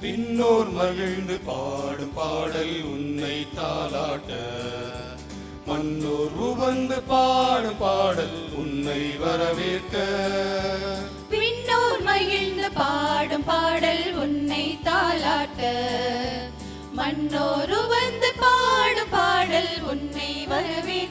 விண்ணோர் மகிழ்ந்து பாடும் பாடல் உன்னை தாளாட்ட. மன்னோர் உவந்து பாடும் பாடல் உன்னை வரவேற்க. விண்ணோர் மகிழ்ந்து பாடும் பாடல் உன்னை தாளாட்ட. மன்னோர் உவந்து பாடும் பாடல் உன்னை வரவேற்க.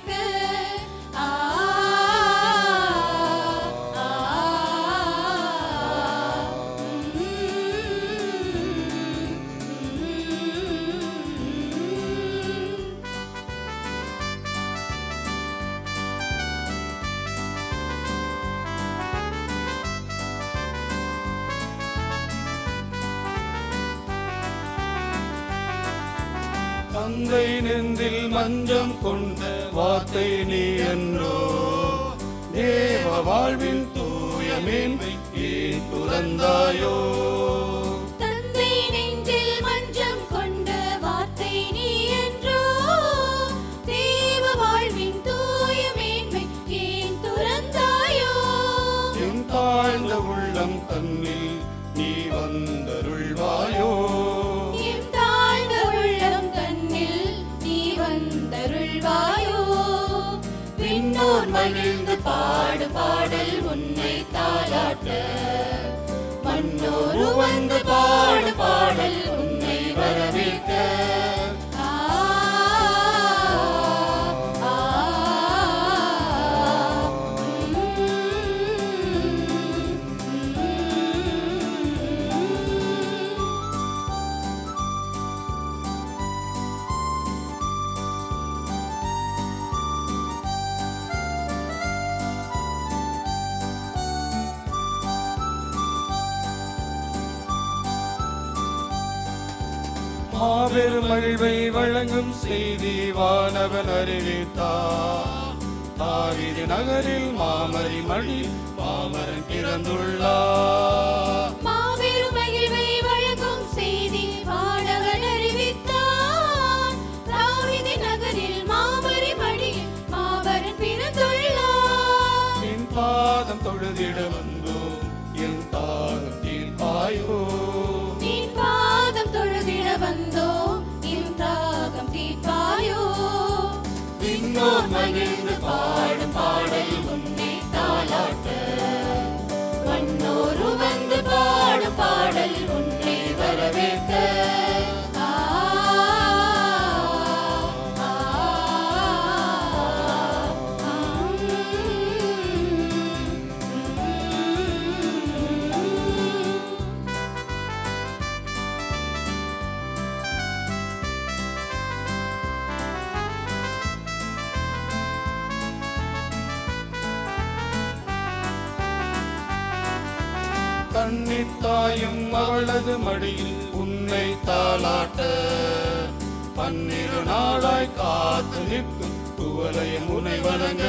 தந்தை நெந்தில் மஞ்சம் கொண்ட வார்த்தை நீ என்றோ. தேவ வாழ்வின் தூய துறந்தாயோ. வந்தருள்வாயோ விண்ணோர் மகிழ்ந்து பாடு பாடல் உன்னை தாளாட்ட. மன்னோரு வந்து பாடு பாடல் மாபெரும் மகிழ்வை வழங்கும் செய்தி வானவன் அறிவித்தார் தாவிது நகரில் மாமரி மணி மாமரன் பிறந்துள்ளார் மாபெரும் மகிழ்வை வழங்கும் செய்தி வானவன் அறிவித்தார். தாவீது நகரில் மாமரி மடியில் மாபரன் பிறந்துள்ளார். என் பாதம் தொழுதிட வந்தோம் என் தாகம் கன்னித்தாயும் அவளது மடியில் உன்னை தாளாட்ட. பன்னிரு நாளாய் காத்து நிற்கும் குவலையும் உன்னை வணங்க.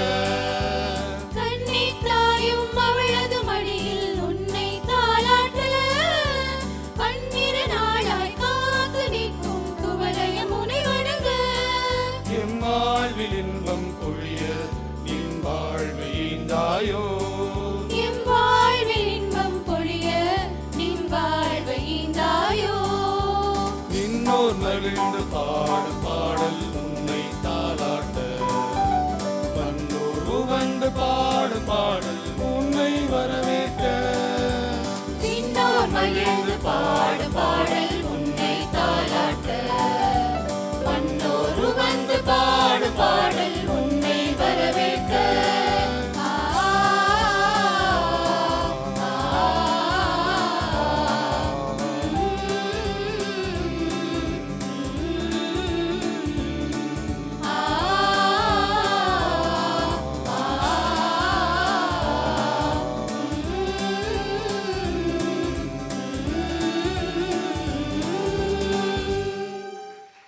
இன்பம் பொழிய நின் வாழ்வு ஈந்தாயோ மகிழ்ந்து பாடு பாடல் உன்னை தாளாட்ட. வந்தோர் வந்து பாடு பாடல் உன்னை வரவேற்க. மகிழ்ந்து பாடு பாடல்